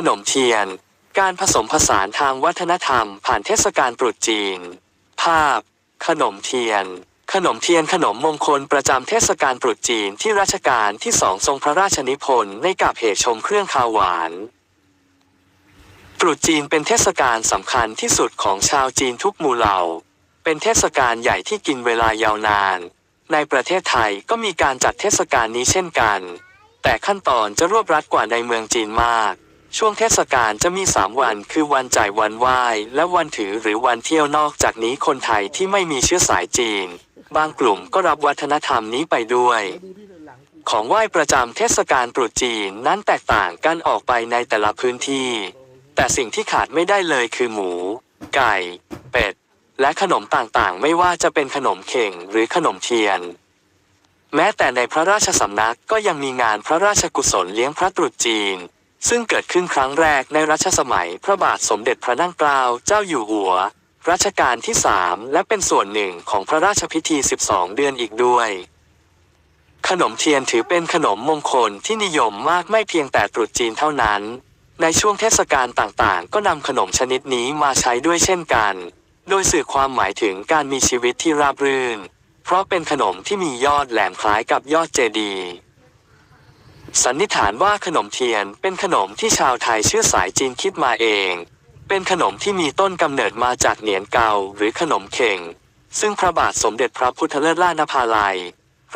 ขนมเทียน การผสมผสานทางวัฒนธรรม ผ่านเทศกาลตรุษจีน ภาพ ขนมเทียน ขนมเทียนขนมมงคลประจำเทศกาลตรุษจีนที่รัชกาลที่สองทรงพระราชนิพนธ์ในกาบเหตุชมเครื่องคาวหวานตรุษจีนเป็นเทศกาลสำคัญที่สุดของชาวจีนทุกหมู่เหล่า เป็นเทศกาลใหญ่ที่กินเวลายาวนาน ในประเทศไทยก็มีการจัดเทศกาลนี้เช่นกัน แต่ขั้นตอนจะรวบรัดกว่าในเมืองจีนมาก ช่วงเทศกาลจะมี 3 วัน คือวันจ่ายวันไหว้ และวันถือหรือวันเที่ยวนอกจากนี้คนไทยที่ไม่มีเชื้อสายจีน บางกลุ่มก็รับวัฒนธรรมนี้ไปด้วย ของไหว้ประจำเทศกาลตรุษจีนนั้นแตกต่างกันออกไปในแต่ละพื้นที่ แต่สิ่งที่ขาดไม่ได้เลยคือหมู ไก่ เป็ด และขนมต่างๆ ไม่ว่าจะเป็นขนมเข่งหรือขนมเทียนแม้แต่ในพระราชสำนักก็ยังมีงานพระราชกุศลเลี้ยงพระตรุษจีน ซึ่งเกิดขึ้นครั้งแรกในรัชสมัยพระบาทสมเด็จพระนั่งเกล้าเจ้าอยู่หัว รัชกาลที่สามและเป็นส่วนหนึ่งของพระราชพิธี 12 เดือนอีกด้วย ขนมเทียนถือเป็นขนมมงคลที่นิยมมากไม่เพียงแต่ตรุษจีนเท่านั้น ในช่วงเทศกาลต่างๆ ก็นำขนมชนิดนี้มาใช้ด้วยเช่นกัน โดยสื่อความหมายถึงการมีชีวิตที่ราบรื่น เพราะเป็นขนมที่มียอดแหลมคล้ายกับยอดเจดีย์ สันนิษฐานว่าขนมเทียนเป็นขนมที่ชาวไทยเชื้อสายจีนคิดมาเอง เป็นขนมที่มีต้นกำเนิดมาจากเหนียนเกาหรือขนมเข่ง ซึ่งพระบาทสมเด็จพระพุทธเลิศล่านภาลัย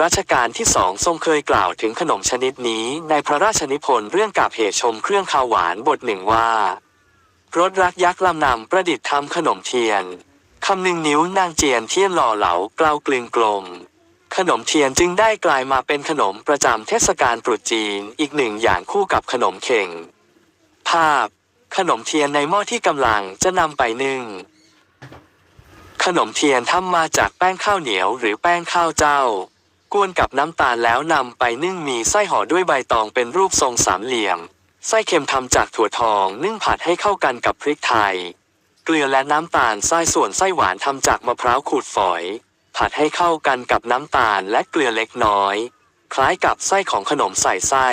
รัชกาลที่สองทรงเคยกล่าวถึงขนมชนิดนี้ในพระราชนิพนธ์เรื่องกาบเหตุชมเครื่องข้าวหวานบทหนึ่งว่ารถรักยักษ์ลำนำประดิษฐ์ทำขนมเทียน คำหนึ่งนิ้วนางเจียนเทียนหล่อเหลาเกลากลึงกลม ขนมเทียนจึงได้กลายมาเป็นขนมประจำเทศกาลตรุษจีนอีกหนึ่งอย่างคู่กับขนมเข่ง ภาพ ขนมเทียนในหม้อที่กำลังจะนำไปนึ่ง ขนมเทียนทำมาจากแป้งข้าวเหนียวหรือแป้งข้าวเจ้ากวนกับน้ำตาลแล้วนำไปนึ่งมีไส้ห่อด้วยใบตองเป็นรูปทรงสามเหลี่ยม ไส้เค็มทำจากถั่วทองนึ่งผัดให้เข้ากันกับพริกไทย เกลือและน้ำตาลไส้ส่วนไส้หวานทำจากมะพร้าวขูดฝอย ผัดให้เข้ากันกับน้ำตาลและเกลือเล็กน้อย คล้ายกับไส้ของขนมใส่ไส้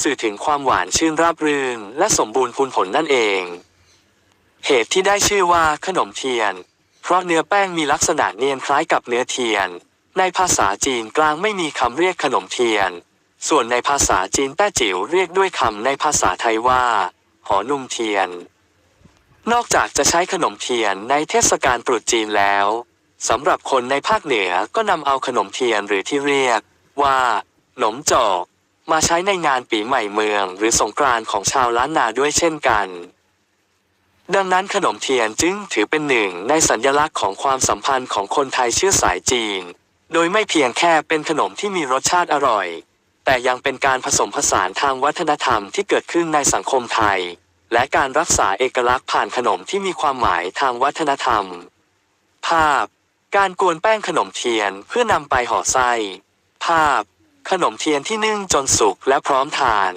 สื่อถึงความหวานชื่นราบรื่นและสมบูรณ์พูนผลนั่นเอง เหตุที่ได้ชื่อว่าขนมเทียน เพราะเนื้อแป้งมีลักษณะเนียนคล้ายกับเนื้อเทียน ในภาษาจีนกลางไม่มีคำเรียกขนมเทียน ส่วนในภาษาจีนแต้จิ๋วเรียกด้วยคำในภาษาไทยว่า หอนุ่มเทียนนอกจากจะใช้ขนมเทียนในเทศกาลตรุษจีนแล้ว สำหรับคนในภาคเหนือก็นำเอาขนมเทียนหรือที่เรียกว่าหนมจอก มาใช้ในงานปีใหม่เมือง หรือสงกรานต์ของชาวล้านนาด้วยเช่นกัน ดังนั้นขนมเทียนจึงถือเป็นหนึ่งในสัญลักษณ์ของความสัมพันธ์ของคนไทยเชื้อสายจีน โดยไม่เพียงแค่เป็นขนมที่มีรสชาติอร่อย แต่ยังเป็นการผสมผสานทางวัฒนธรรมที่เกิดขึ้นในสังคมไทย และการรักษาเอกลักษณ์ผ่านขนมที่มีความหมายทางวัฒนธรรม ภาพ การกวนแป้งขนมเทียนเพื่อนำไปห่อไส้ ภาพ ขนมเทียนที่นึ่งจนสุกและพร้อมทาน